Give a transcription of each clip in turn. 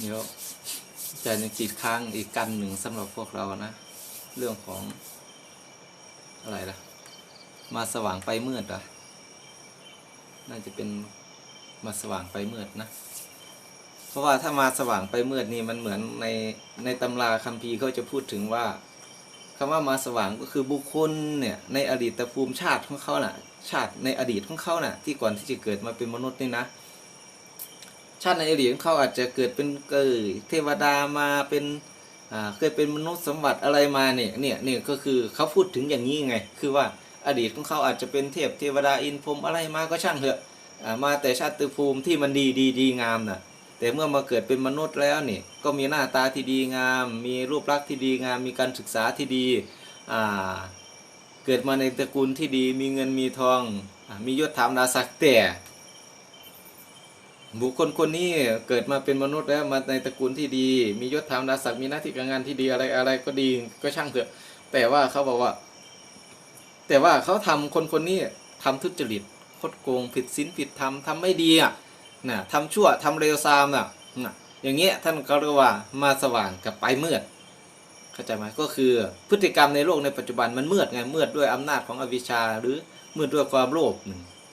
เดี๋ยวจารย์ยังติดค้างอีกกันหนึ่งสำหรับพวกเรานะ เรื่องของ อะไรล่ะ มาสว่างไปมืดอะ น่าจะเป็นมาสว่างไปมืดนะ เพราะว่าถ้ามาสว่างไปมืดนี่มันเหมือนในในตำราคัมภีร์เขาจะพูดถึงว่าคำว่ามาสว่างก็คือบุคคลเนี่ยในอดีตภูมิชาติของเขาน่ะ ชาติในอดีตของเขาน่ะ ที่ก่อนที่จะเกิดมาเป็นมนุษย์นี่นะ ชาติในอดีตของเขาอาจจะเกิดเป็นเกยเทวดามาเป็นเคยเป็นมนุษย์สมบัติอะไรมาเนี่ยเนี่ยเนี่ยก็คือเขาพูดถึงอย่างนี้ไง คือว่าอดีตของเขาอาจจะเป็นเทพเทวดาอินพรมอะไรมาก็ช่างเถอะมาแต่ชาติภูมิที่มันดีดีดีงามน่ะแต่เมื่อมาเกิดเป็นมนุษย์แล้วนี่ก็มีหน้าตาที่ดีงาม มีรูปลักษณ์ที่ดีงาม มีการศึกษาที่ดีเกิดมาในตระกูลที่ดี มีเงินมีทองอมียศถามดาศักดิ์แต่ บุคคลคนนี้เกิดมาเป็นมนุษย์แล้วมาในตระกูลที่ดี มียศถามดาศักดิ์มีหน้าที่การงานที่ดีอะไรอะไรก็ดีก็ช่างเถอะ แต่ว่าเขาบอกว่า แต่ว่าเขาทำคนคนนี้ทำทุจริตคดโกงผิดศีลผิดธรรมทำไม่ดีอะนะทำชั่วทำเร็วซามน่ะนะอย่างเงี้ยท่านก็เรียกว่ามาสว่างกับไปมืดเข้าใจไหมก็คือพฤติกรรมในโลกในปัจจุบันมันมืดไงมืดด้วยอำนาจของอวิชชา หรือมืดด้วยความโลภ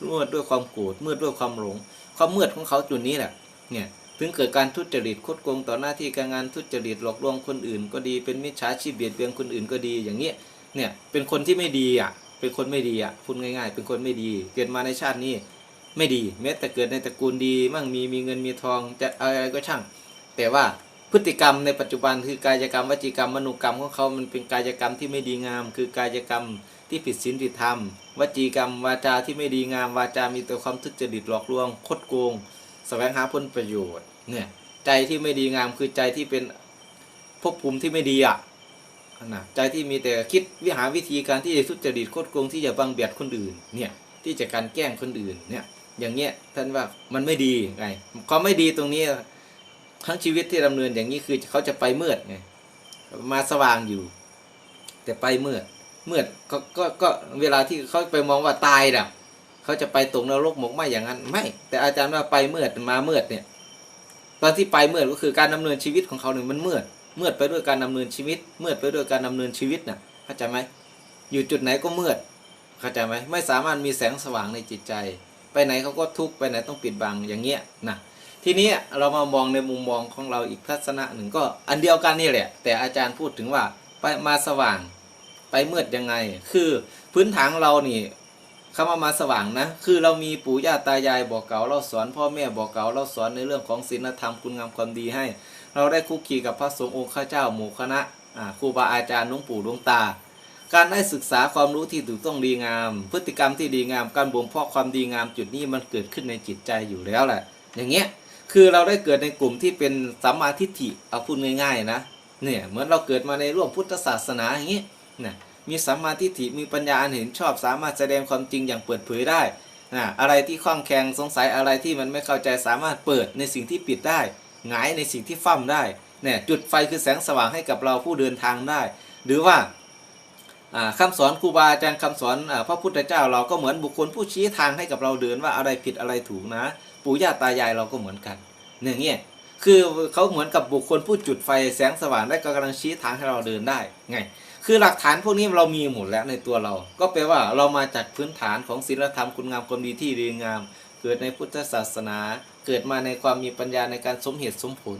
มืดด้วยความโกรธมืดด้วยความหลง ความมืดของเขาจุดนี้แหละเนี่ยถึงเกิดการทุจริตคดโกงต่อหน้าที่การงานทุจริตหลอกลวงคนอื่น ก็ดีเป็นมิจฉาชีพเบียดเบียนคนอื่นก็ดีอย่างเงี้ยเนี่ยเป็นคนที่ไม่ดีอะเป็นคนไม่ดีอะพูดง่าย ๆ เป็นคนไม่ดี เกิดมาในชาตินี้ไม่ดีแม้แต่เกิดในตระกูลดีมั่งมีมีเงินมีทองจะอะไรก็ช่าง แต่ว่าพฤติกรรมในปัจจุบันคือกายกรรมวจีกรรมมนุกรรมของเขามันเป็นกายกรรมที่ไม่ดีงาม คือกายกรรม ที่ผิดศีลผิดธรรม วจีกรรม วาจาที่ไม่ดีงาม วาจามีแต่ความทุจริตหลอกลวง คดโกงแสวงหาผลประโยชน์ เนี่ย ใจที่ไม่ดีงามคือใจที่เป็นภพภูมิที่ไม่ดีอะนะใจที่มีแต่คิดวิหาวิธีการที่จะทุจริตคดโกงที่จะบังเบียดคนอื่น เนี่ย ที่จะการแกล้งคนอื่น เนี่ย อย่างเงี้ย ท่านว่ามันไม่ดีไงความไม่ดีตรงนี้ทั้งชีวิตที่ดำเนินอย่างนี้คือเขาจะไปมืดไงมาสว่างอยู่ แต่ไปมืด มืดก็ก็ก็เวลาที่เขาไปมองว่าตายดับเขาจะไปตกนรกหมกไหมอย่างนั้น ไม่ แต่อาจารย์ว่าไปมืดมามืดเนี่ยตอนที่ไปมืดก็คือการดำเนินชีวิตของเขาเนี่ยมันมืดมืดไปด้วยการดำเนินชีวิตมืดไปด้วยการดำเนินชีวิตน่ะเข้าใจไหมอยู่จุดไหนก็มืดเข้าใจไหมไม่สามารถมีแสงสว่างในจิตใจ ไปไหนเขาก็ทุกข์ไปไหนต้องปิดบังอย่างเงี้ยนะทีนี้เรามามองในมุมมองของเราอีกทัศนะหนึ่งก็อันเดียวกันนี่แหละ แต่อาจารย์พูดถึงว่าไปมาสว่าง ไปมืดยังไง คือพื้นฐานเรานี่คำว่ามาสว่างนะ คือเรามีปู่ย่าตายายบอกเก่าเราสอนพ่อแม่บอกเก่าเราสอนในเรื่องของศีลธรรมคุณงามความดีให้ เราได้คุกคีกับพระสงฆ์องค์ข้าเจ้าหมู่คณะครูบาอาจารย์หลวงปู่หลวงตา การได้ศึกษาความรู้ที่ถูกต้องดีงาม พฤติกรรมที่ดีงามการบ่มเพาะความดีงามจุดนี้มันเกิดขึ้นในจิตใจอยู่แล้วแหละ อย่างเงี้ยคือเราได้เกิดในกลุ่มที่เป็นสัมมาทิฏฐิเอาพูดง่ายๆนะเนี่ยเหมือนเราเกิดมาในร่วมพุทธศาสนาอย่างเงี้ นี้นะมีสัมมาทิฏฐิมีปัญญาอันเห็นชอบ สามารถแสดงความจริงอย่างเปิดเผยได้นะอะไรที่ข้องแคลงสงสัยอะไรที่มันไม่เข้าใจสามารถเปิดในสิ่งที่ปิดได้หงายในสิ่งที่ฟั่มได้เนี่ยจุดไฟคือแสงสว่างให้กับเราผู้เดินทางได้ หรือว่าอ่าคำสอนครูบาอาจารย์คำสอนอพระพุทธเจ้าเราก็เหมือนบุคคลผู้ชี้ทางให้กับเราเดินว่าอะไรผิดอะไรถูกนะ ปู่ย่าตายายเราก็เหมือนกันเนี่ยเงี้ยคือเขาเหมือนกับบุคคลผู้จุดไฟแสงสว่างได้ก็กำลังชี้ทางให้เราเดินได้ไง คือหลักฐานพวกนี้เรามีหมดแล้วในตัวเรา ก็แปลว่าเรามาจากพื้นฐานของศีลธรรมคุณงามความดีที่ดีงาม เกิดในพุทธศาสนา เกิดมาในความมีปัญญาในการสมเหตุสมผล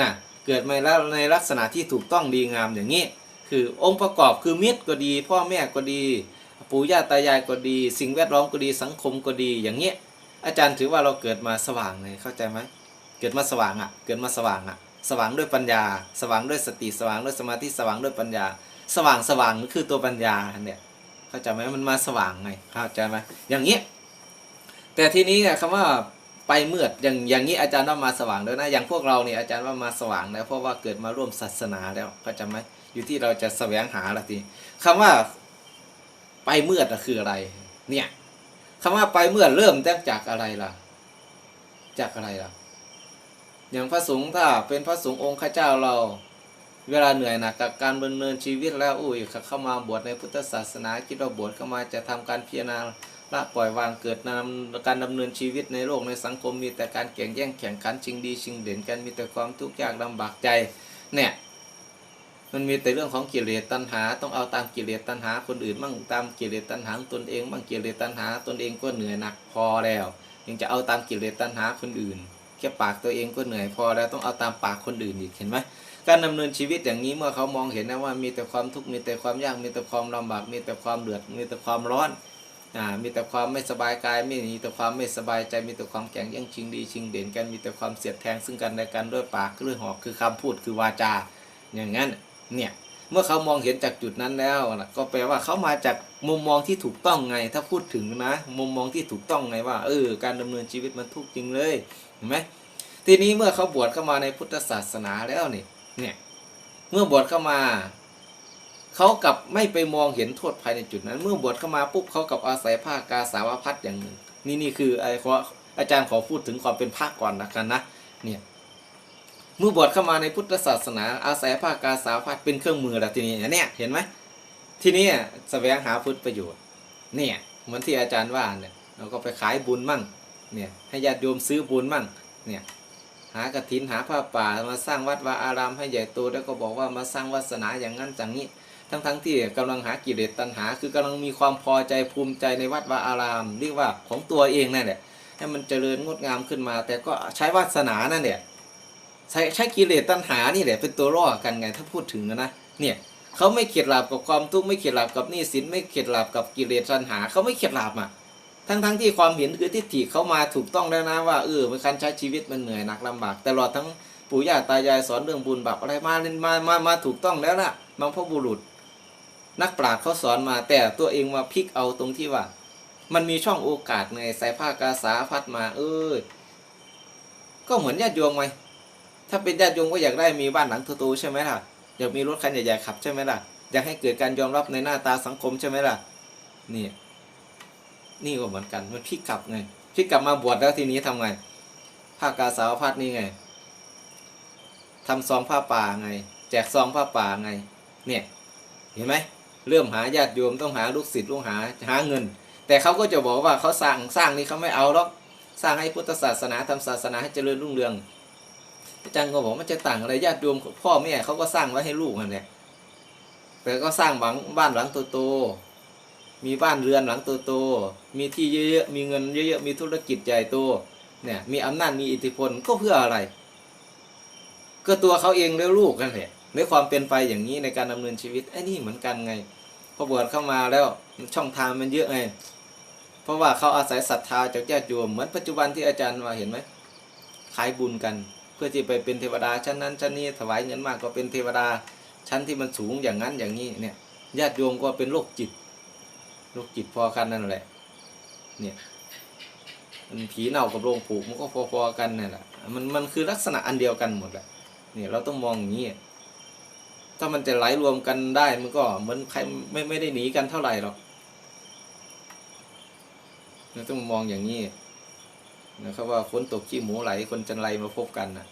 น่ะเกิดมาแล้วในลักษณะที่ถูกต้องดีงามอย่างนี้ คือองค์ประกอบคือมิตรก็ดี พ่อแม่ก็ดี ปู่ย่าตายายก็ดี สิ่งแวดล้อมก็ดีสังคมก็ดีอย่างเงี้ยอาจารย์ถือว่าเราเกิดมาสว่างเลยเข้าใจไหมเกิดมาสว่างอะ เกิดมาสว่างอะ สว่างด้วยปัญญา สว่างด้วยสติสว่างด้วยสมาธิสว่างด้วยปัญญา สว่างสว่างนั่คือตัวปัญญาเนี่ยเข้าใจไหมมันมาสว่างไงเข้าใจไหมอย่างเงี้ยแต่ทีนี้เนี่ยคำว่าไปมืดอย่างอย่างนี้อาจารย์ว่ามาสว่างแล้วนะอย่างพวกเราเนี่ยอาจารย์ว่ามาสว่างแล้วเพราะว่าเกิดมาร่วมศาสนาแล้วเข้าใจไหมอยู่ที่เราจะแสวงหาละทีคำว่าไปมืดอะคืออะไร เนี่ยคำว่าไปเมื่อเริ่มตั้งจากอะไรล่ะ จากอะไรล่ะ อย่างพระสงฆ์ถ้าเป็นพระสงฆ์องค์ข้าเจ้าเรา เวลาเหนื่อยหนักกับการดำเนินชีวิตแล้วอุ้ยเข้ามาบวชในพุทธศาสนาคิดว่าบวชเข้ามาจะทำการพิจารณาละปล่อยวางเกิดนำการดำเนินชีวิตในโลกในสังคมมีแต่การแข่งแย่งแข่งขันชิงดีชิงเด่นกันมีแต่ความทุกข์ยากลำบากใจเนี่ยมันมีแต่เรื่องของกิเลสตัณหา ต้องเอาตามกิเลสตัณหาคนอื่นบ้างตามกิเลสตัณหาตนเองบ้างกิเลสตัณหาตนเองก็เหนื่อยหนักพอแล้วยังจะเอาตามกิเลสตัณหาคนอื่นแค่ปากตัวเองก็เหนื่อยพอแล้วต้องเอาตามปากคนอื่นอีกเห็นไหม การดำเนินชีวิตอย่างนี้เมื่อเขามองเห็นนะว่ามีแต่ความทุกข์มีแต่ความยากมีแต่ความลำบากมีแต่ความเดือดมีแต่ความร้อนอ่ามีแต่ความไม่สบายกายมีแต่ความไม่สบายใจมีแต่ความแข่งแย่งชิงดีชิงเด่นกันมีแต่ความเสียดแทงซึ่งกันและกันด้วยปากด้วยหอกคือคำพูดคือวาจา อย่างนั้นเนี่ยเมื่อเขามองเห็นจากจุดนั้นแล้วนะก็แปลว่าเขามาจากมุมมองที่ถูกต้องไง ถ้าพูดถึงนะ มุมมองที่ถูกต้องไงว่าเออการดำเนินชีวิตมันทุกข์จริงเลยเห็นไหมทีนี้เมื่อเขาบวชเข้ามาในพุทธศาสนาแล้วนี่ เนี่ย เมื่อบวชเข้ามา เขากลับไม่ไปมองเห็นโทษภายในจุดนั้น เมื่อบวชเข้ามาปุ๊บเขากับอาศัยผ้ากาสาวพัดอย่างหนึ่ง นี่นี่คือไอ้ขออาจารย์ขอพูดถึงความเป็นพระก่อนนะกันนะ เนี่ย เมื่อบวชเข้ามาในพุทธศาสนา อาศัยผ้ากาสาวพัดเป็นเครื่องมือแล้วทีนี้เนี่ย เห็นไหมทีนี้แสวงหาพุทธประโยชน์ เนี่ย เหมือนที่อาจารย์ว่าเนี่ย เราก็ไปขายบุญมั่ง เนี่ย ให้ญาติโยมซื้อบุญมั่ง เนี่ย หากระถินหาผ้าป่ามาสร้างวัดวาอารามให้ใหญ่โตแล้วก็บอกว่ามาสร้างวาสนาอย่างนั้นอย่างนี้ ทั้งๆทที่กำลังหากิเลสตัณหา คือกำลังมีความพอใจภูมิใจในวัดวาอาราม เรียกว่าของตัวเองนั่นแหละให้มันเจริญงดงามขึ้นมา แต่ก็ใช้วาสนานั่นแหละใช้ใช้กิเลสตัณหานี่แหละเป็นตัวล่อกันไงถ้าพูดถึงนะนะเนี่ยเขาไม่เข็ดหลาบกับความทุกข์ไม่เข็ดหลาบกับนี้สินไม่เข็ดหลาบกับกิเลสตัณหาเขาไม่เข็ดหลาบอะ ทั้งทั้งที่ความเห็นคือทิฏฐิเขามาถูกต้องแล้วนะว่าเออมันการใช้ชีวิตมันเหนื่อยหนักลำบากตลอดทั้งปู่ย่าตายายสอนเรื่องบุญบาปอะไรมามามามาถูกต้องแล้วล่ะบางพ่อบุรุษ นักปราชญ์เขาสอนมา แต่ตัวเองมาพลิกเอาตรงที่ว่า มันมีช่องโอกาสไงใส่ผ้ากาสาพัดมาเออก็เหมือนญาติโยมไงถ้าเป็นญาติโยมก็อยากได้มีบ้านหลังโตๆใช่ไหมล่ะอยากมีรถคันใหญ่ๆขับใช่ไหมล่ะอยากให้เกิดการยอมรับในหน้าตาสังคมใช่ไหมล่ะนี่ นี่ก็เหมือนกันมันพลิกกลับไงพลิกกลับมาบวชแล้วทีนี้ทำไงผ้ากาสาวพัดนี่ไงทำซองผ้าป่าไง แจกซองผ้าป่าไง เนี่ย เห็นไหมเริ่มหาญาติโยมต้องหาลูกศิษย์ลูกหาหาเงิน แต่เขาก็จะบอกว่าเขาสร้างสร้างนี่เขาไม่เอาหรอกสร้างให้พุทธศาสนาทำศาสนาให้เจริญรุ่งเรืองอาจารย์ก็บอกมันจะต่างอะไรญาติโยมพ่อแม่เขาก็สร้างไว้ให้ลูกนั่นแหละแต่ก็สร้างหวังบ้านหลังโตๆ มีบ้านเรือนหลังโตๆมีที่เยอะๆ มีเงินเยอะๆ มีธุรกิจใหญ่โต เนี่ย มีอำนาจ มีอิทธิพล ก็เพื่ออะไร ก็ตัวเขาเองและลูกกันแหละในความเป็นไปอย่างนี้ในการดำเนินชีวิต ไอ้นี่เหมือนกันไง พอบวชเข้ามาแล้วช่องทางมันเยอะไง เพราะว่าเขาอาศัยศรัทธาจากญาติโยม เหมือนปัจจุบันที่อาจารย์มาเห็นไหม ขายบุญกัน เพื่อที่ไปเป็นเทวดาชั้นนั้นชั้นนี้ ถวายเงินมากก็เป็นเทวดาชั้นที่มันสูงอย่างนั้นอย่างนี้ เนี่ย ญาติโยมก็เป็นโรคจิต โรคจิตพอกันนั่นแหละ เนี่ยมันผีเน่ากับโรงผูกมันก็พอๆกันนั่นแหละมันมันคือลักษณะอันเดียวกันหมดแหละเนี่ยเราต้องมองอย่างนี้ถ้ามันจะไหลรวมกันได้มันก็เหมือนใครไม่ไม่ได้หนีกันเท่าไหร่หรอกเราต้องมองอย่างนี้นะครับว่าฝนตกขี้หมูไหลคนจันไรมาพบกันนะ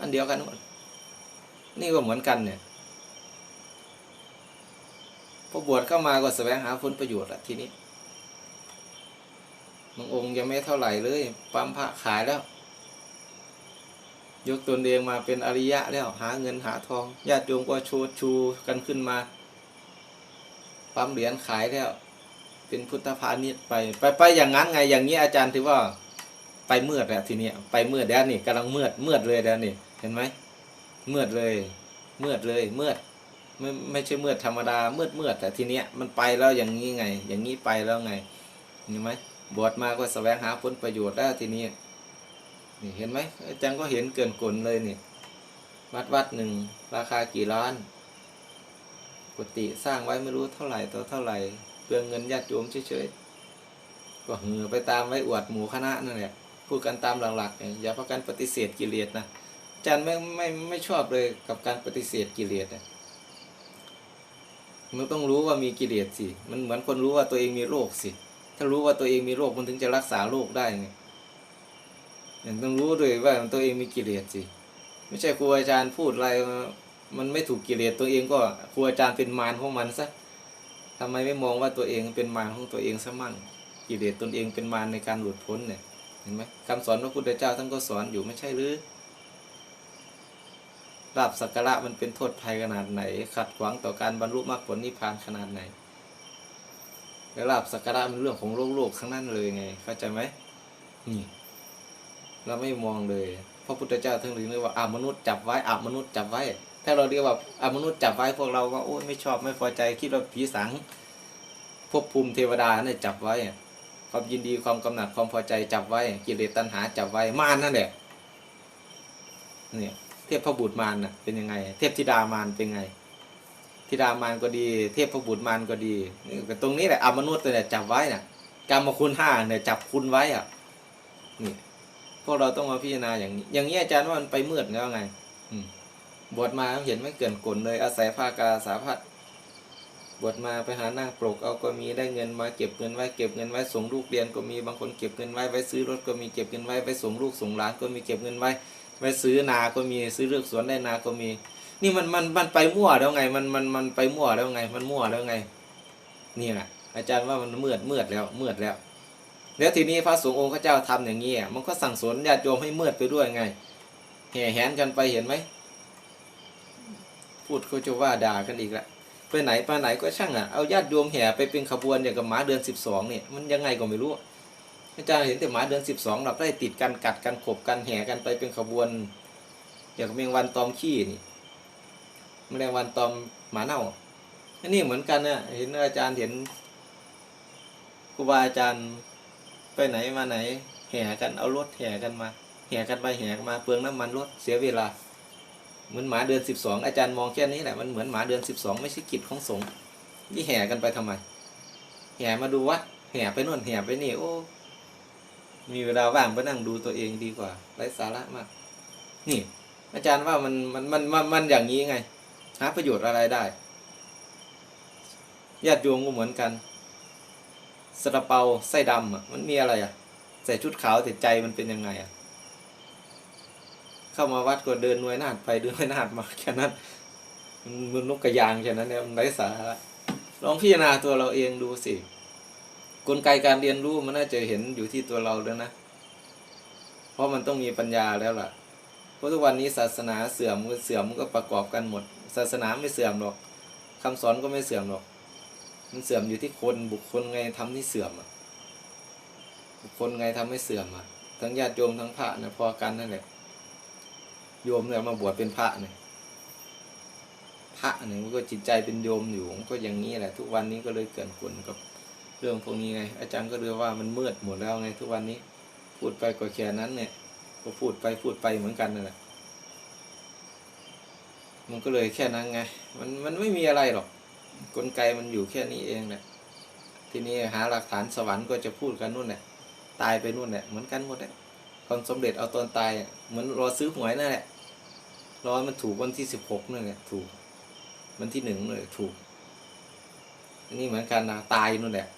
อันเดียวกันหมดนี่ก็เหมือนกันเนี่ย อ บวชเข้ามาก็แสวงหาผลประโยชน์อะทีนี้บางองค์ยังไม่เท่าไหร่เลย ปั๊มพระขายแล้ว ยกตนเองมาเป็นอริยะแล้วหาเงินหาทองญาติโยมก็โชว์ชูกันขึ้นมา ปั๊มเหรียญขายแล้ว เป็นพุทธพาณิชย์ไป ไปไปอย่างนั้นไงอย่างนี้อาจารย์ถือว่าไปเมื่อแล้วทีนี้ไปเมื่อแล้วนี่กำลังเมื่อเมื่อเลยแล้วนี่เห็นไหมเมื่อเลย เมื่อเลยเมื่อ ไม่ไม่ใช่เมื่อธรรมดาเมื่อเมื่อแต่ทีเนี้ยมันไปแล้วอย่างนี้ไง อย่างนี้ไปแล้วไงเห็นไหมบวชมาก็แสวงหาผลประโยชน์แล้วทีนี้นี่เห็นไหมอาจารย์ก็เห็นเกินกลเลยนี่วัดวัดหนึ่งราคากี่ล้านกุฏิสร้างไว้ไม่รู้เท่าไหร่ต่อเท่าไหร่เปลืองเงินญาติโยมเฉยๆก็เหือไปตามไว้อวดหมู่คณะนั่นแหละพูดกันตามหลักๆอย่าพากันปฏิเสธกิเลสนะอาจารย์ไม่ไม่ไม่ชอบเลยกับการปฏิเสธกิเลสนะ มันต้องรู้ว่ามีกิเลสสิ มันเหมือนคนรู้ว่าตัวเองมีโรคสิ ถ้ารู้ว่าตัวเองมีโรคมันถึงจะรักษาโรคได้ไงอย่างต้องรู้ด้วยว่าตัวเองมีกิเลสสิ ไม่ใช่ครูอาจารย์พูดอะไรมันไม่ถูกกิเลสตัวเองก็ครูอาจารย์เป็นมารของมันซะทำไมไม่มองว่าตัวเองเป็นมารของตัวเองซะมั่ง กิเลสตนเองเป็นมารในการหลุดพ้นเนี่ย เห็นไหมคำสอนพระพุทธเจ้าท่านก็สอนอยู่ไม่ใช่หรือ ลาบสักการะมันเป็นโทษภัยขนาดไหน ขัดขวางต่อการบรรลุมรรคผลนิพพานขนาดไหนแล้วลาบสักการะมันเรื่องของโลกโลกทั้งนั้นเลยไง เข้าใจไหมนี่เราไม่มองเลยพระพุทธเจ้าทั้งหลายเรียกว่าอามนุษย์จับไว้อามนุษย์จับไว้ ถ้าเราเรียกว่าอามนุษย์จับไว้พวกเราก็โอ้ยไม่ชอบไม่พอใจคิดว่าผีสังภพภูมิเทวดาเนี่ยจับไว้ความยินดีความกำหนัดความพอใจจับไว้กิเลสตัณหาจับไว้มารนั่นแหละเนี่ย เทพพบุตรมารนะเป็นยังไง เทพธิดามารเป็นไงธิดามารก็ดี เทพพบุตรมารก็ดีก็ตรงนี้แหละอมนุษย์เนี่ยจับไว้น่ะกรรมคุณห้าเนี่ยจับคุณไว้อะนี่พวกเราต้องมาพิจารณาอย่างนี้ อย่างนี้อาจารย์ว่ามันไปมืดแล้วไง อืมบวชมาเห็นไม่เกินกลเลย อาศัยภาคกาสาพัดบวชมาไปหานั่งปลกเอาก็มีได้เงินมาเก็บเงินไว้เก็บเงินไว้ส่งลูกเรียนก็มีบางคนเก็บเงินไว้ไว้ซื้อรถก็มีเก็บเงินไว้ไว้ส่งลูกส่งหลานก็มีเก็บเงินไว้ ไว้ซื้อนาก็มีซื้อเลือกสวนได้นาก็มี นี่มันมันมันไปมั่วแล้วไง มันมันมันไปมั่วแล้วไง มันมั่วแล้วไง นี่แหละอาจารย์ว่ามันมืดมืดแล้วมืดแล้ว แล้วทีนี้พระสงฆ์องค์ข้าเจ้าทำอย่างนี้อะมันก็สั่งสอนญาติโยมให้มืดไปด้วยไงแห่แหนกันไปเห็นไหมพูดเขาจะว่าด่ากันอีกละไปไหนไปไหนก็ช่างอะเอาญาติโยมแห่ไปเป็นขบวนอย่างกับหมาเดือนสิบสองเนี่ยมันยังไงก็ไม่รู้ อาจารย์เห็นแต่หมาเดือนสิบสองเราได้ติดกันกัดกันขบกันแห่กันไปเป็นขบวนอย่างแมงวันตอมขี้นี่แมลงวันตอมหมาเน่าอันนี้เหมือนกันนะเห็นอาจารย์เห็นครูบาอาจารย์ไปไหนมาไหน แห่กันเอารถแห่กันมา แห่กันไปแห่กันมาเปลืองน้ำมันรถเสียเวลาเหมือนหมาเดือนสิบสองอาจารย์มองแค่นี้แหละมันเหมือนหมาเดือนสิบสองไม่ใช่กิจของสงฆ์ที่แห่กันไปทำไม แห่มาดูวัดแห่ไปโน่นแห่ไปนี่โอ้ มีเวลาว่างไปนั่งดูตัวเองดีกว่าไร้สาระมาก นี่ อาจารย์ว่ามันมันมันมันมันอย่างนี้ไง หาประโยชน์อะไรได้ญาติโยมก็เหมือนกันสระเปาไส้ดำอะมันมีอะไรอะ ใส่ชุดขาวแต่ใจมันเป็นยังไงอะ เข้ามาวัดก็เดินหน่วยนาดไปเดินหน่วยนาดมาแค่นั้นมันมันนกกระยางแค่นั้นเนี่ยมันไร้สาระลองพิจารณาตัวเราเองดูสิ กลไกการเรียนรู้มันน่าจะเห็นอยู่ที่ตัวเราแล้วนะ เพราะมันต้องมีปัญญาแล้วล่ะ เพราะทุกวันนี้ศาสนาเสื่อมเสื่อมมันก็ประกอบกันหมด ศาสนาไม่เสื่อมหรอกคำสอนก็ไม่เสื่อมหรอก มันเสื่อมอยู่ที่คนบุคคลไงทำให้เสื่อมอะ บุคคลไงทำให้เสื่อมอะ ทั้งญาติโยมทั้งพระเนี่ยพอกันนั่นแหละ โยมเนี่ยมาบวชเป็นพระเนี่ยพระเนี่ยมันก็จิตใจเป็นโยมอยู่มันก็อย่างนี้แหละ ทุกวันนี้ก็เลยเกิดผลกับ เรื่องพวกนี้ไง อาจารย์ก็เรียกว่ามันมืดหมดแล้วไงทุกวันนี้ พูดไปก็แค่นั้นเนี่ย ก็พูดไปพูดไปเหมือนกันนั่นแหละมันก็เลยแค่นั้นไง มันมันไม่มีอะไรหรอก กลไกมันอยู่แค่นี้เองแหละทีนี้หาหลักฐานสวรรค์ก็จะพูดกันนู่นแหละตายไปนู่นแหละเหมือนกันหมดแหละความสำเร็จเอาตอนตายอะเหมือนรอซื้อหวยนั่นแหละรอมันถูกวันที่สิบหกนั่นแหละถูกวันที่หนึ่งเลยถูกอันนี้เหมือนกันนะตายนู่นแหละ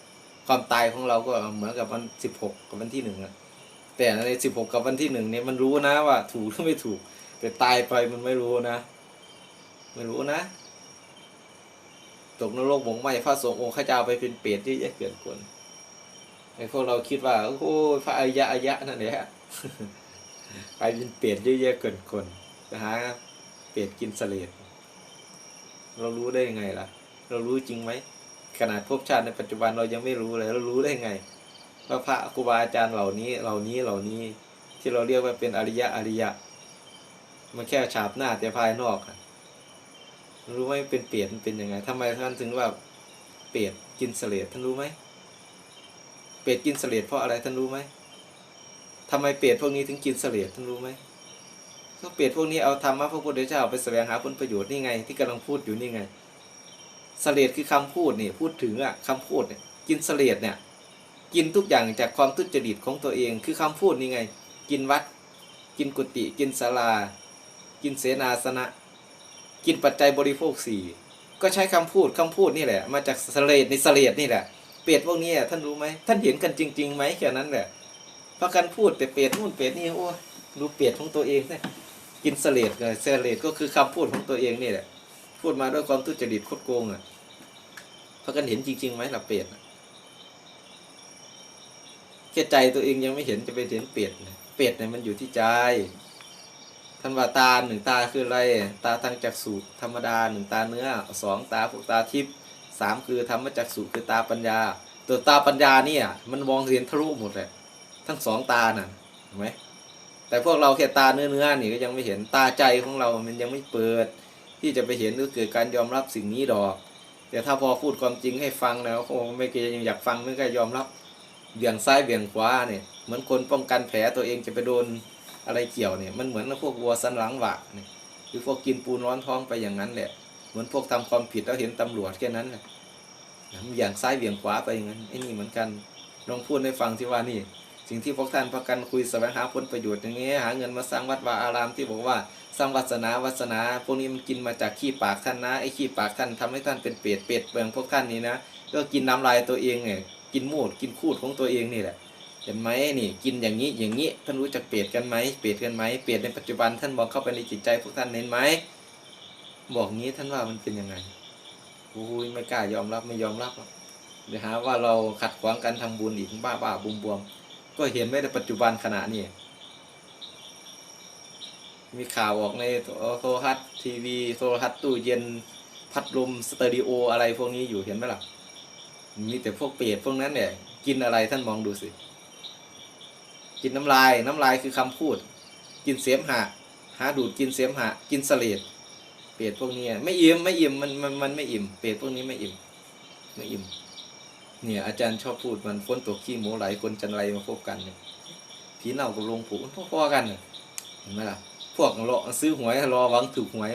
ความตายของเราก็เหมือนกับวันสิบหกกับวันที่หนึ่งอะแต่ในสิบหกกับวันที่หนึ่งเนี่ยมันรู้นะว่า ถูกหรือไม่ถูก แต่ตายไปมันไม่รู้นะ ไม่รู้นะตกนรกหมงไหมพระสงฆ์องค์ข้าเจ้าไปเป็นเปรตเยอะแยะเกินคนไอ้พวกเราคิดว่าโอ้โหพระอายะอายะนั่นแหละไปเป็นเปรตเยอะแยะเกินคนไปหาเปรตกินเสลดเรารู้ได้ยังไงล่ะ เรารู้จริงไหม ขนาดภพชาติในปัจจุบันเรายังไม่รู้เลยเรารู้ได้ไงว่าพระครูบาอาจารย์เหล่านี้เหล่านี้เหล่านี้ที่เราเรียกว่าเป็นอริยะอริยะมันแค่ฉาบหน้าแต่ภายนอกอะรู้ไหมเป็นเปรตมันเป็นยังไงทำไมท่านถึงว่าเปรตกินเสลดท่านรู้ไหมเปรตกินเสลดเพราะอะไรท่านรู้ไหมทำไมเปรตพวกนี้ถึงกินเสลดท่านรู้ไหมก็เปรตพวกนี้เอาธรรมะพระพุทธเจ้าไปแสวงหาผลประโยชน์นี่ไง ที่กำลังพูดอยู่นี่ไง สเลดคือคำพูดนี่พูดถึงอะคำพูดเนี่ยกินสเลดเนี่ยกินทุกอย่างจากความทุจริตของตัวเอง คือคำพูดนี่ไง กินวัด กินกุฏิกินศาลา กินเสนาสนะ กินปัจจัยบริโภคสี่ก็ใช้คำพูดคำพูดนี่แหละ มาจากสเลดในสเลดนี่แหละเปรตพวกนี้อะท่านรู้ไหมท่านเห็นกันจริงๆไหมแค่นั้นแหละพากันพูดแต่เปรตนู่นเปรตนี่โอ้ยรู้เปรตของตัวเองเนะกินสเลดเลยสเลดก็คือคำพูดของตัวเองนี่แหละ พูดมาด้วยความทุจริตคดโกงอะพากันเห็นจริงๆไหมล่ะเปรตแค่ใจตัวเองยังไม่เห็นจะไปเห็นเป็ดนะเป็ดเนี่ยมันอยู่ที่ใจท่านว่าตาหนึ่งตาคืออะไร ตาทางจักษุธรรมดาหนึ่งตาเนื้อสองตาพวกตาทิพย์สามคือธรรมจักษุคือตาปัญญา ตัวตาปัญญาเนี่ยมันมองเห็นทะลุหมดเลยทั้งสองตาน่ะเห็นไหมแต่พวกเราแค่ตาเนื้อเนื้อนี่ก็ยังไม่เห็นตาใจของเรา มันยังไม่เปิด ที่จะไปเห็นหรือเกิดการยอมรับสิ่งนี้ดอก แต่ถ้าพอพูดความจริงให้ฟังแล้วคงไม่เกยยังอยากฟังไม่ก็ยอมรับเบี่ยงซ้ายเบี่ยงขวาเนี่ยเหมือนคนป้องกันแผลตัวเองจะไปโดนอะไรเกี่ยวเนี่ยมันเหมือนพวกวัวสันหลังหวะเนี่ยหรือพวกกินปูนร้อนท้องไปอย่างนั้นแหละเหมือนพวกทำความผิดแล้วเห็นตำรวจแค่นั้นแหละเบี่ยงซ้ายเบี่ยงขวาไปอย่างนั้นไอ้นี่เหมือนกันลองพูดให้ฟังที่ว่านี่ สิ่งที่พวกท่านพักกันคุยแสวงหาผลประโยชน์อย่างเงี้ยหาเงินมาสร้างวัดวาอารามที่บอกว่า สร้างวัสนาวัสนา พวกนี้มันกินมาจากขี้ปากท่านนะไอ้ขี้ปากท่านทำให้ท่านเป็นเปรตเปรตเบืองพวกท่านนี้นะก็กินน้ำลายตัวเองเนี่ยกินมูดกินคูดของตัวเองนี่แหละเห็นไหมนี่กินอย่างนี้อย่างนี้ท่านรู้จักเปรตกันไหมเปรตกันไหมเปรตในปัจจุบันท่านมองเข้าไปในจิตใจพวกท่านเน้นไหมบอกงี้ท่านว่ามันเป็นยังไงโอ้ยไม่กล้ายอมรับไม่ยอมรับหรอกเดี๋ยวหาว่าเราขัดขวางการทำบุญอีกบ้าบ้าบุมบวมก็เห็นไม่ในปัจจุบันขณะนี้ มีข่าวออกในโทรทัศน์ทีวีโทรทัศน์ตู้เย็นพัดลมสเตอริโออะไรพวกนี้อยู่เห็นไหมล่ะ มีแต่พวกเปรตพวกนั้นเนี่ย กินอะไรท่านมองดูสิ กินน้ำลาย น้ำลายคือคำพูด กินเสียมหะ หาดูดกินเสียมหะ กินเสลดเปรตพวกนี้ไม่อิ่มไม่อิ่มมันมันมันไม่อิ่ม เปรตพวกนี้ไม่อิ่ม ไม่อิ่ม เนี่ยอาจารย์ชอบพูดมันฝนตกขี้หมูไหลคนจันไรมาพบกันเนี่ยผีเน่ากับลงผูมันพ่อๆกันเนี่ยเห็นไหมล่ะ พวกรอซื้อหวยรอหวังถูกหวย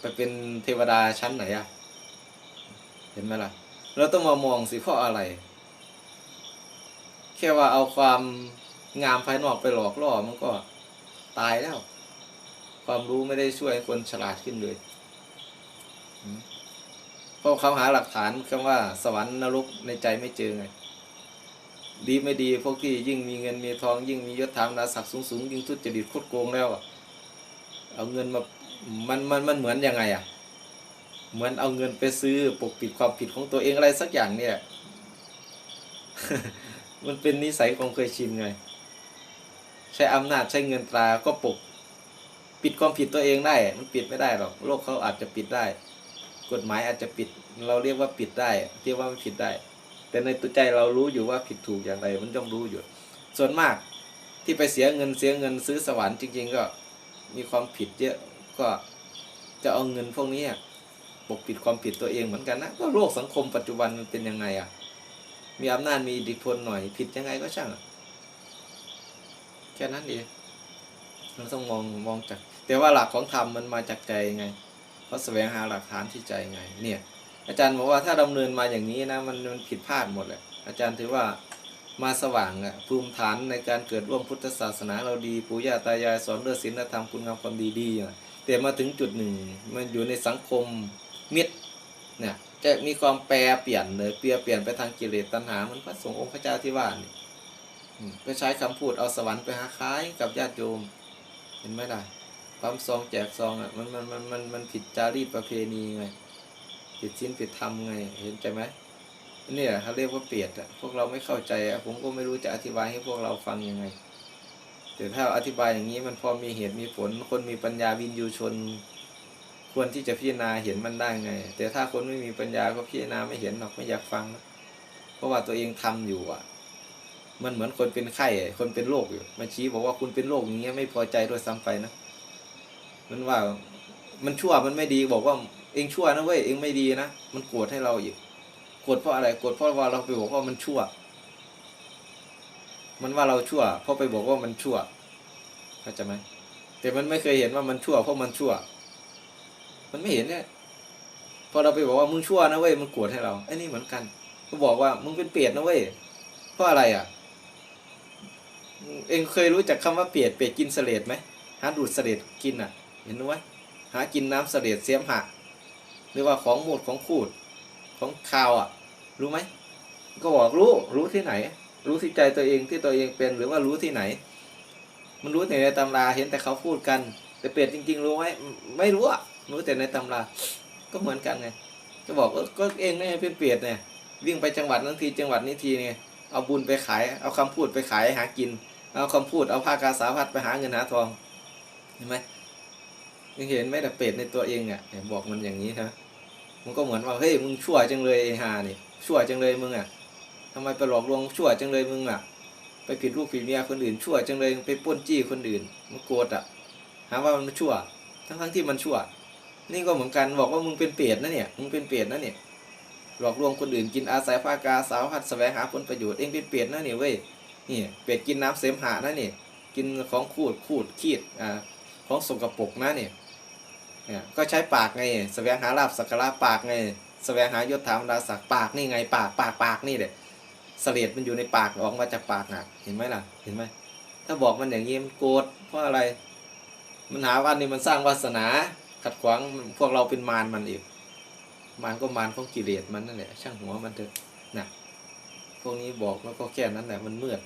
ไปเป็นเทวดาชั้นไหนอะเห็นไหมล่ะ เราต้องมามองสิเพราะอะไร แค่ว่าเอาความงามภายนอกไปหลอกล่อมันก็ตายแล้ว ความรู้ไม่ได้ช่วยคนฉลาดขึ้นเลยเพราะเขาหาหลักฐานคำว่าสวรรค์นรกในใจไม่เจอไง ดีไม่ดีพวกที่ยิ่งมีเงินมีทอง ยิ่งมียศถาบรรดาศักดิ์สูงๆยิ่งทุจริตโคตรโกงแล้วเอาเงินมามันมันมันเหมือนยังไงอะเหมือนเอาเงินไปซื้อปกปิดความผิดของตัวเองอะไรสักอย่างเนี่ย มันเป็นนิสัยของเคยชินไง ใช้อำนาจใช้เงินตราก็ปก ปิดความผิดตัวเองได้ มันปิดไม่ได้หรอกโลกเขาอาจจะปิดได้ กฎหมายอาจจะปิด เราเรียกว่าปิดได้เรียกว่าไม่ผิดได้ แต่ในตัวใจเรารู้อยู่ว่าผิดถูกอย่างไรมันต้องรู้อยู่ ส่วนมากที่ไปเสียเงินเสียเงินซื้อสวรรค์จริง ๆ ก็มีความผิดเยอะก็จะเอาเงินพวกนี้ปกปิดความผิดตัวเองเหมือนกันนะก็โลกสังคมปัจจุบันมันเป็นยังไงอะ มีอำนาจมีอิทธิพลหน่อยผิดยังไงก็ช่างแค่นั้นเองเราต้องมองมองจาก แต่ว่าหลักของธรรมมันมาจากใจไงเพราะแสวงหาหลักฐานที่ใจไง เนี่ย อาจารย์บอกว่าถ้าดำเนินมาอย่างนี้นะมันมันผิดพลาดหมดเลยอาจารย์ถือว่ามาสว่างอะภูมิฐานในการเกิดร่วมพุทธศาสนาเราดีปู่ย่าตายายสอนเรื่องศีลธรรมคุณงามความดีดีอะแต่มาถึงจุดหนึ่ง มันอยู่ในสังคมมิตรเนี่ยจะมีความแปรเปลี่ยนเลยเปลี่ยนเปลี่ยนไปทางกิเลสตัณหามันพระสงฆ์องค์พระเจ้าที่ว่านี่อืมก็ใช้คำพูดเอาสวรรค์ไปหาคล้ายกับญาติโยมเห็นไหมล่ะความซองแจกซองอะมันมันมันมันมันผิดจารีตประเพณีไง ผิดศีลผิดธรรมไงเห็นใจไหมนี่ยเขาเรียกว่าเปียดอะพวกเราไม่เข้าใจอะผมก็ไม่รู้จะอธิบายให้พวกเราฟังยังไง แต่ถ้าอธิบายอย่างนี้มันพอมีเหตุมีผล คนมีปัญญาวินยูชน ควรที่จะพิจารณาเห็นมันได้ไง แต่ถ้าคนไม่มีปัญญาก็พิจารณาไม่เห็นหรอกไม่อยากฟังนะเพราะว่าตัวเองทำอยู่อะมันเหมือนคนเป็นไข้คนเป็นโรคอยู่มาชี้บอกว่าคุณเป็นโรคอย่างเงี้ยไม่พอใจด้วยซ้ำไปนะมันว่ามันชั่วมันไม่ดีบอกว่า เองชั่วนะเว้ยเองไม่ดีนะมันโกรธให้เราอีกโกรธเพราะอะไรโกรธเพราะว่าเราไปบอกว่ามันชั่ว มันว่าเราชั่ว เพราะไปบอกว่ามันชั่วเข้าใจไหมแต่มันไม่เคยเห็นว่ามันชั่วเพราะมันชั่ว มันไม่เห็นเนี่ยพอเราไปบอกว่ามึงชั่วนะเว้ยมันโกรธให้เราไอ้นี่เหมือนกันก็บอกว่ามึงเป็นเปรตนะเว้ยเพราะอะไรอะ เองเคยรู้จักคำว่าเปรตเปรตกินเสลดไหมหาดูดเสลดกินอะ เห็นไหมหากินน้ำเสลดเสียมหัก หรือว่าของหมดของขูดของคาวอะ รู้ไหมก็บอกรู้รู้ที่ไหน รู้ที่ใจตัวเองที่ตัวเองเป็นหรือว่ารู้ที่ไหน มันรู้แต่ในตำราเห็นแต่เขาพูดกัน แต่เปรตจริง ๆ รู้ไหมไม่รู้อะรู้แต่ในตำรา ก็เหมือนกันไงจะบอกเออก็เองเนี่ยเป็นเปรตเนี่ยวิ่งไปจังหวัดนั้นทีจังหวัดนี้ทีเนี่ยเอาบุญไปขาย เอาคำพูดไปขายหากิน เอาคำพูดเอาภาคาสาพัดไปหาเงินหาทองเห็นไหมยังเห็นไหมแต่เป็ดในตัวเองอะเนี่ยบอกมันอย่างนี้ใช่ไห มันก็เหมือนว่าเฮ้ยมึงชั่วจังเลยไอ้ห่านี่ชั่วจังเลยมึงอะทำไมไปหลอกลวงชั่วจังเลยมึงอะ ไปผิดลูกผิดเมียคนอื่นชั่วจังเลยไปป้นจี้คนอื่นมันโกรธอะหาว่ามันชั่ว ทั้งทั้งที่มันชั่ว นี่ก็เหมือนกันบอกว่ามึงเป็นเปรตนะเนี่ยมึงเป็นเปรตนะเนี่ยหลอกลวงคนอื่นกินอาศัยภากาสาวพัดแสวงหาผลประโยชน์เองเป็นเปรตนะเนี่ยเว้ยนี่เป็ดกินน้ำเสมหะนะเนี่ยกินของขูดขูดขีดอ่าของสกปรกนะเนี่ย ก็ใช้ปากไงแสวงหาลาบสักการะปากไงแสวงหายศถามดาศักดิ์ปากนี่ไง ปากปากปากนี่แหละเสลดมันอยู่ในปากออกมาจากปากอะเห็นไหมล่ะเห็นไหมถ้าบอกมันอย่างนี้มันโกรธเพราะอะไร มันหาว่านี่มันสร้างวาสนา ขัดขวางพวกเราเป็นมารมันอีกมารก็มารของกิเลสมันนั่นแหละ ช่างหัวมันเถอะนะพวกนี้บอกแล้วก็แค่นั้นแหละมันมืด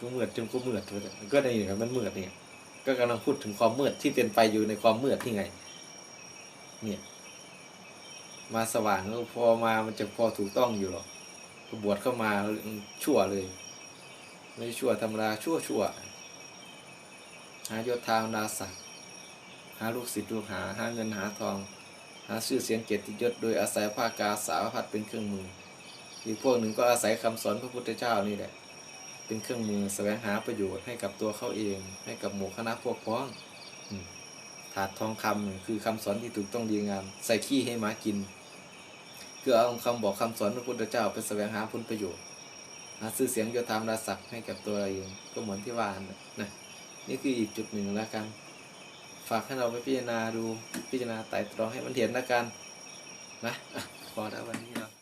ก็มืดจนก็มืดเลยก็ได้อย่างมันมืดเนี่ย ก็กำลังพูดถึงความมืดที่เป็นไปอยู่ในความมืดที่ไง เนี่ย มาสว่างแล้วพอมามันจะพอถูกต้องอยู่หรอกบวชเข้ามาชั่วเลย ไม่ชั่วธรรมดาชั่วชั่วหายศทางดาศักดิ์หาลูกศิษย์ลูกหาหาเงินหาทอง หาชื่อเสียงเกียรติยศโดยอาศัยภาคกาสาวพัดเป็นเครื่องมือ อีกพวกหนึ่งก็อาศัยคำสอนพระพุทธเจ้านี่แหละ เป็นเครื่องมือแสวงหาประโยชน์ให้กับตัวเขาเอง ให้กับหมู่คณะพวกพ้องถาดทองคำคือคำสอนที่ถูกต้องดีงาม ใส่ขี้ให้หมากิน คือเอาคำบอกคำสอนพระพุทธเจ้าไปแสวงหาผลประโยชน์หาชื่อเสียงโยธรรมราศักดิ์ให้กับตัวเราเองก็เหมือนที่ว่านะนะนี่คืออีกจุดหนึ่งแล้วกัน ฝากให้เราไปพิจารณาดูพิจารณาไต่ตรองให้มันเห็นแล้วกันนะพอแล้ววันนี้เรา